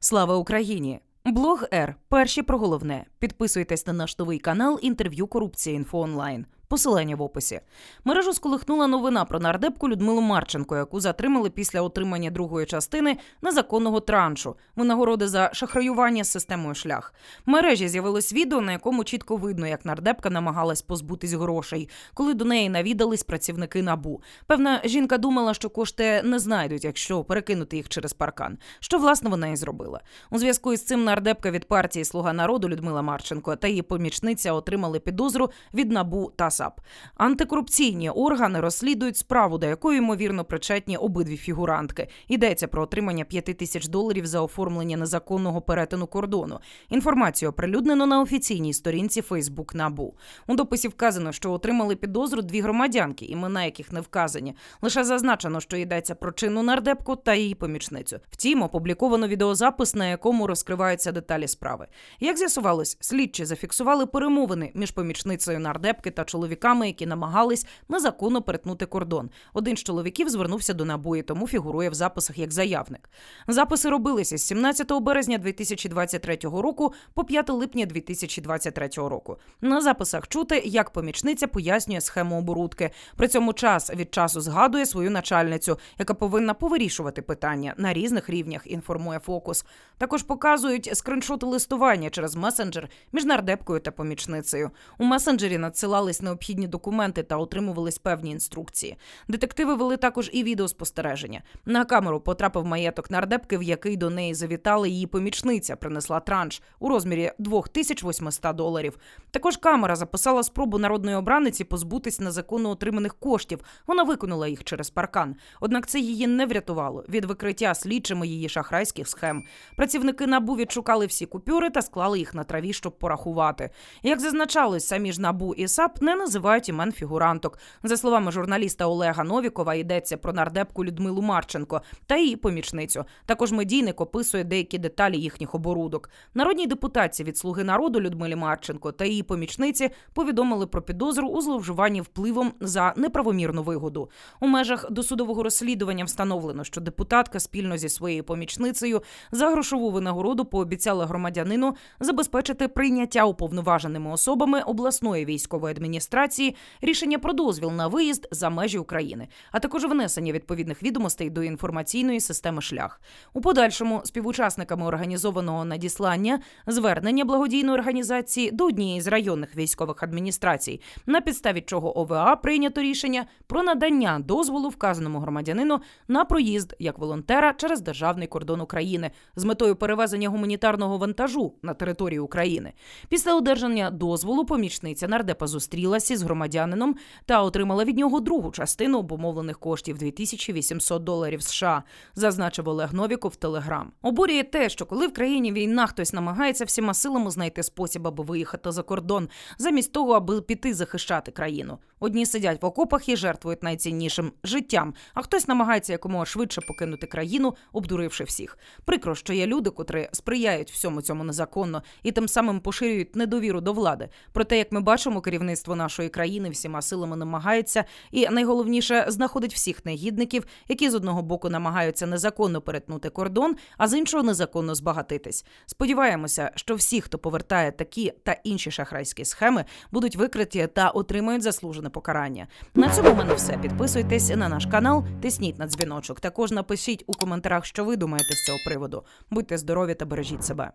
Слава Україні! Блог Р. Перші про головне. Підписуйтесь на наш новий канал інтерв'ю Корупція інфо онлайн. Посилання в описі. Мережу сколихнула новина про нардепку Людмилу Марченко, яку затримали після отримання другої частини незаконного траншу винагороди за шахраювання з системою шлях. В мережі з'явилось відео, на якому чітко видно, як нардепка намагалась позбутись грошей, коли до неї навідались працівники набу. Певна жінка думала, що кошти не знайдуть, якщо перекинути їх через паркан. Що власне вона і зробила. У зв'язку із цим нардепка від партії Слуга народу Людмила Марченко та її помічниця отримали підозру від набу та САП. Антикорупційні органи розслідують справу, до якої ймовірно причетні обидві фігурантки. Йдеться про отримання 5 тисяч доларів за оформлення незаконного перетину кордону. Інформацію оприлюднено на офіційній сторінці Фейсбук Набу. У дописі вказано, що отримали підозру дві громадянки, імена яких не вказані. Лише зазначено, що йдеться про чинну нардепку та її помічницю. Втім, опубліковано відеозапис, на якому розкриваються деталі справи. Як з'ясувалось, слідчі зафіксували перемовини між помічницею нардепки та чоловіками, які намагались незаконно перетнути кордон. Один з чоловіків звернувся до набу і тому фігурує в записах як заявник. Записи робилися з 17 березня 2023 року по 5 липня 2023 року. На записах чути, як помічниця пояснює схему оборудки. При цьому час від часу згадує свою начальницю, яка повинна повирішувати питання на різних рівнях. Інформує фокус. Також показують скриншоти листування через месенджер між нардепкою та помічницею. У месенджері надсилались необхідні документи та отримувались певні інструкції. Детективи вели також і відеоспостереження. На камеру потрапив маєток нардепки, в який до неї завітали її помічниця, принесла транш у розмірі 2800 доларів. Також камера записала спробу народної обраниці позбутись незаконно отриманих коштів. Вона виконала їх через паркан. Однак це її не врятувало від викриття слідчими її шахрайських схем. Працівники набу відшукали всі купюри та склали їх на траві, щоб порахувати. Як зазначалось, самі ж набу і САП не називають імен фігуранток. За словами журналіста Олега Новікова, йдеться про нардепку Людмилу Марченко та її помічницю. Також медійник описує деякі деталі їхніх оборудок. Народній депутатці від слуги народу Людмилі Марченко та її помічниці повідомили про підозру у зловживанні впливом за неправомірну вигоду. У межах досудового розслідування встановлено, що депутатка спільно зі своєю помічницею за грошову винагороду пообіцяла громадянину забезпечити прийняття уповноваженими особами обласної військової адміністрації рішення про дозвіл на виїзд за межі України, а також внесення відповідних відомостей до інформаційної системи шлях. У подальшому співучасниками організованого надіслання звернення благодійної організації до однієї з районних військових адміністрацій, на підставі чого ОВА прийнято рішення про надання дозволу вказаному громадянину на проїзд як волонтера через державний кордон України з метою перевезення гуманітарного вантажу на територію України. Після одержання дозволу помічниця нардепа зустрілася з громадянином та отримала від нього другу частину обумовлених коштів 2800 доларів США, зазначив Олег Новіков в Телеграм. Обурює те, що коли в країні війна хтось намагається всіма силами знайти спосіб, аби виїхати за кордон, замість того, аби піти захищати країну. Одні сидять в окопах і жертвують найціннішим життям, а хтось намагається якомога швидше покинути країну, обдуривши всіх. Прикро, що є люди, котрі сприяють всьому цьому незаконно і тим самим поширюють недовіру до влади. Проте, як ми бачимо, керівництво нашої країни всіма силами намагається і найголовніше знаходить всіх негідників, які з одного боку намагаються незаконно перетнути кордон, а з іншого незаконно збагатитись. Сподіваємося, що всі, хто повертає такі та інші шахрайські схеми, будуть викриті та отримають заслужене покарання. На цьому в мене все. Підписуйтесь на наш канал, тисніть на дзвіночок. Також напишіть у коментарях, що ви думаєте з цього приводу. Будьте здорові та бережіть себе.